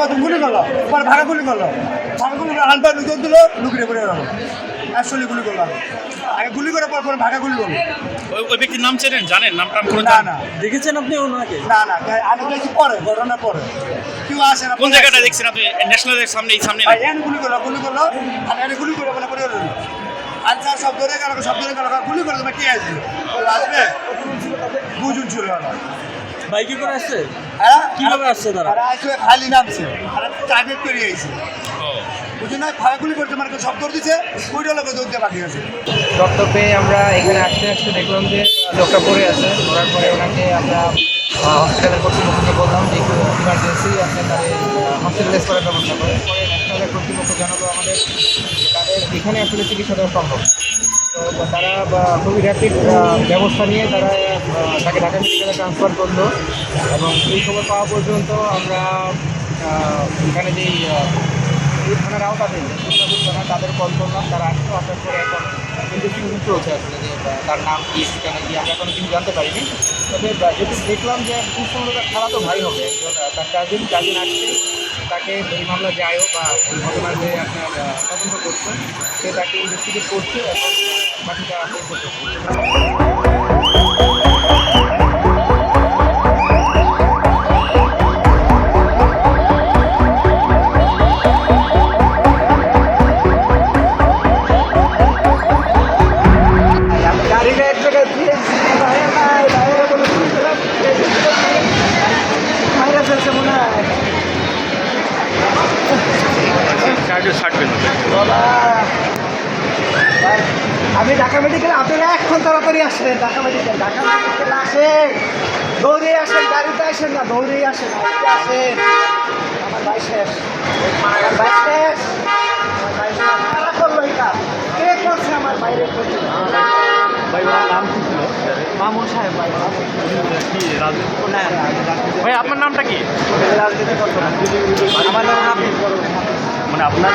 প্রথম গুলি করল পরে ভাড়া গুলি করল। ভাড়া গুলি করে হালবা লুকে দিল লুকিয়ে পড়ে গেল। একশোলি গুলি করল। আগে গুলি করার পর পরে ভাড়া গুলি করল। ওই ওই ব্যক্তির নাম চেনেন? জানেন? নাম টাম কোনো না জানেন? না। দেখেছেন আপনি ওনাকে? না না আমি দেখছি পরে ঘটনা পরে। কেউ আসে না কোন জায়গাটা। দেখছেন আপনি? ন্যাশনালের সামনে এই সামনে গুলি করল গুলি করল আর এনে গুলি করে মানে পরে গেল। আচ্ছা সব ধরে গেল সব ধরে গেল গুলি করে তোমার কে আসবে? আসবে? দুজন ছিল। বাইকে করে আসছে হ্যাঁ? কীভাবে আসছে তারা? তারা আসবে খালি নামছে। আর টার্গেট করে আইছে ও। বুঝি না ফায়ারগুলি করতে মানে সব দৌড় দিছে ওইটা লোক দৌড়তে বাকি আছে রক্ত পেয়ে আমরা এখানে আসতে আসতে দেখলাম যে লোকটা পড়ে আছে। পড়ার পরে ওনাকে আমরা হসপিটালের কর্তৃপক্ষকে বললাম যে একটু ইমার্জেন্সি আপনি তাদের হসপিটালাইজ করার ব্যবস্থা করেন। পরে ন্যাশনালের কর্তৃপক্ষ জানালো আমাদের তাদের এখানে আসলে চিকিৎসা দেওয়া সম্ভব। তারা খুবই র্যাপিড ব্যবস্থা নিয়ে তারা তাকে ঢাকা মেডিকেলে ট্রান্সফার করল। এবং এই খবর পাওয়া পর্যন্ত আমরা এখানে যেই থানার আওতাধীন থানা তাদের কল করলাম। তারা আসতো আসার পরে এখন ইনভেস্টিগেশন চলছে আসলে যে তার নাম কি, ঠিকানা কি আমরা কোনো কিছু জানতে পারিনি। তবে যেহেতু দেখলাম যে খুব সম্ভবত খালা তো ভাই হবে তার কাজিন কাজিন আসছে। তাকে এই মামলা হোক বা এই ঘটনার যে আপনার তদন্ত করছে, সে তাকে ইনভেস্টিগেট করছে এবং বাকিটা আপলোড আমি ঢাকা মেডিকেল আপনারা এখন তাড়াতাড়ি আসেন ঢাকা মেডিকেল ঢাকা মেডিকেল আসেন দৌড়ে আসেন গাড়িতে আসেন না দৌড়ে আসেন আসেন। আমার ভাই শেষ। আমার ভাই শেষ। কারা করল এটা। কে করছে আমার বাইরে করছে? ভাই ওনার নাম কি ছিল? মামুন সাহেব ভাই। রাজনীতি- আপনার নামটা কি? রাজনীতি করতো না আমার নাম মানে আপনার